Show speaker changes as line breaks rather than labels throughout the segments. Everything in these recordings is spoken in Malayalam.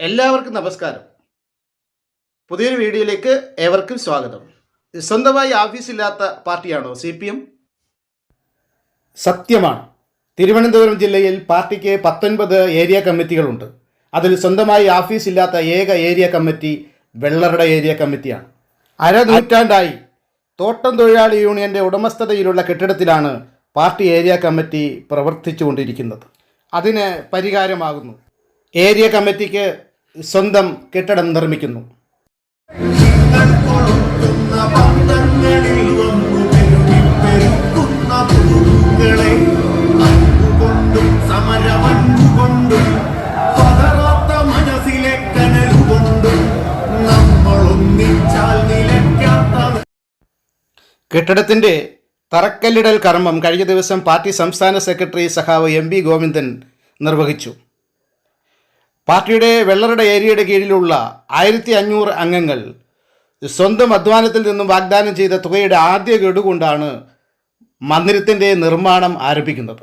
എല്ലാവർക്കും നമസ്കാരം. പുതിയൊരു വീഡിയോയിലേക്ക് ഏവർക്കും സ്വാഗതം. സ്വന്തമായി ഓഫീസില്ലാത്ത പാർട്ടിയാണോ സി പി എം സത്യമാണ്. തിരുവനന്തപുരം ജില്ലയിൽ പാർട്ടിക്ക് പത്തൊൻപത് ഏരിയ കമ്മിറ്റികളുണ്ട്. അതിൽ സ്വന്തമായി ഓഫീസ് ഇല്ലാത്ത ഏക ഏരിയ കമ്മിറ്റി വെള്ളറട ഏരിയ കമ്മിറ്റിയാണ്. അരനൂറ്റാണ്ടായി തോട്ടം തൊഴിലാളി യൂണിയന്റെ ഉടമസ്ഥതയിലുള്ള കെട്ടിടത്തിലാണ് പാർട്ടി ഏരിയ കമ്മിറ്റി പ്രവർത്തിച്ചുകൊണ്ടിരിക്കുന്നത്. അതിന് പരിഹാരമാകുന്നു. ഏരിയ കമ്മിറ്റിക്ക് സ്വന്തം കെട്ടിടം നിർമ്മിക്കുന്നു. കെട്ടിടത്തിന്റെ തറക്കല്ലിടൽ കർമ്മം കഴിഞ്ഞ ദിവസം പാർട്ടി സംസ്ഥാന സെക്രട്ടറി സഖാവ് എം പി ഗോവിന്ദൻ നിർവഹിച്ചു. പാർട്ടിയുടെ വെള്ളറട ഏരിയയുടെ കീഴിലുള്ള ആയിരത്തി അഞ്ഞൂറ് അംഗങ്ങൾ സ്വന്തം അധ്വാനത്തിൽ നിന്നും വാഗ്ദാനം ചെയ്ത തുകയുടെ ആദ്യ ഗഡുകൊണ്ടാണ് മന്ദിരത്തിന്റെ നിർമ്മാണം ആരംഭിക്കുന്നത്.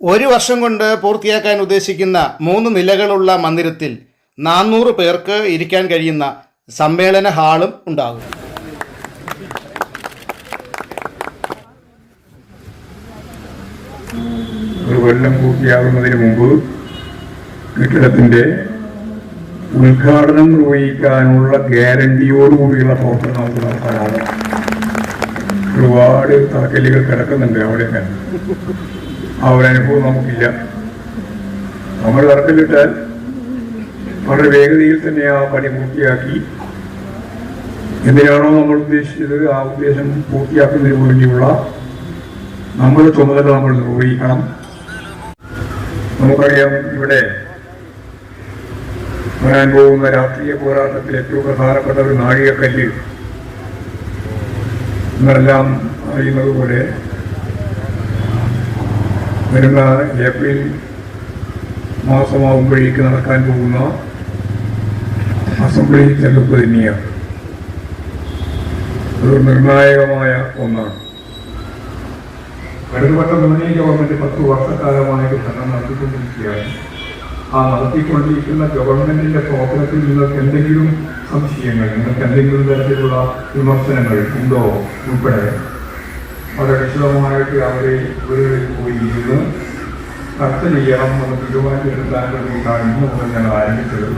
ഒരു വർഷം കൊണ്ട് പൂർത്തിയാക്കാൻ ഉദ്ദേശിക്കുന്ന മൂന്ന് നിലകളുള്ള മന്ദിരത്തിൽ നാനൂറ് പേർക്ക് ഇരിക്കാൻ കഴിയുന്ന സമ്മേളന ഹാളും ഉണ്ടാകും.
ഒരു കൊല്ലം പൂർത്തിയാകുന്നതിന് മുമ്പ് കെട്ടിടത്തിന്റെ ഉദ്ഘാടനം നിർവഹിക്കാനുള്ള ഗ്യാരണ്ടിയോടുകൂടിയുള്ള പ്രവർത്തനം നമുക്ക് നടത്താനാണ്. ഒരുപാട് തറക്കല്ലുകൾ കിടക്കുന്നുണ്ട് അവിടെയൊക്കെ. ആ ഒരു അനുഭവം നമുക്കില്ല. നമ്മൾ തറക്കല്ലിട്ടാൽ വളരെ വേഗതയിൽ തന്നെ ആ പണി പൂർത്തിയാക്കി. എന്തിനാണോ നമ്മൾ ഉദ്ദേശിച്ചത്? ആ ഉദ്ദേശം പൂർത്തിയാക്കുന്നതിന് വേണ്ടിയുള്ള നമ്മുടെ ചുമതല നമ്മൾ നിർവഹിക്കണം. നമുക്കറിയാം ഇവിടെ വരാൻ പോകുന്ന രാഷ്ട്രീയ പോരാട്ടത്തിൽ ഏറ്റവും പ്രധാനപ്പെട്ട ഒരു നാഴികക്കല്ല്. എന്നെല്ലാം അറിയുന്നത് പോലെ വരുന്ന ഏപ്രിൽ മാസമാകുമ്പോഴേക്ക് നടക്കാൻ പോകുന്ന അസംബ്ലി തെരഞ്ഞെടുപ്പ് തന്നെയാണ്. അതൊരു നിർണായകമായ ഒന്നാണ്. ഇടതുപക്ഷ മുന്നണി ഗവൺമെന്റ് പത്ത് വർഷക്കാലമായിട്ട് ഭരണം നടത്തിക്കൊണ്ടിരിക്കുകയാണ്. ആ നടത്തിക്കൊണ്ടിരിക്കുന്ന ഗവൺമെന്റിന്റെ പ്രവർത്തനത്തിൽ നിങ്ങൾക്ക് എന്തെങ്കിലും സംശയങ്ങൾ നിങ്ങൾക്ക് എന്തെങ്കിലും തരത്തിലുള്ള വിമർശനങ്ങൾ ഉണ്ടോ ഉൾപ്പെടെ? വളരെ വിശദമായിട്ട് അവരെ ഒരു പോയി ഇരുന്ന് ചർച്ച ചെയ്യണം എന്ന് തീരുമാനിച്ചെടുക്കാൻ വേണ്ടിയിട്ടാണ് ഇന്ന് മുതൽ ഞങ്ങൾ ആരംഭിച്ചത്.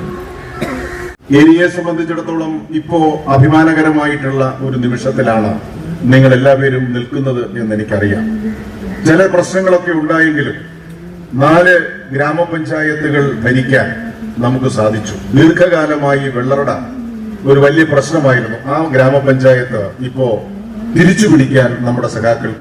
ഏരിയയെ സംബന്ധിച്ചിടത്തോളം ഇപ്പോ അഭിമാനകരമായിട്ടുള്ള ഒരു നിമിഷത്തിലാണ് നിങ്ങൾ എല്ലാവരും നിൽക്കുന്നത് എന്ന് എനിക്കറിയാം ചില പ്രശ്നങ്ങളൊക്കെ ഉണ്ടായെങ്കിലും നാല് ഗ്രാമപഞ്ചായത്തുകൾ ഭരിക്കാൻ നമുക്ക് സാധിച്ചു. ദീർഘകാലമായി വെള്ളറട ഒരു വലിയ പ്രശ്നമായിരുന്നു. ആ ഗ്രാമപഞ്ചായത്ത് ഇപ്പോ തിരിച്ചു പിടിക്കാൻ നമ്മുടെ സഖാക്കൾ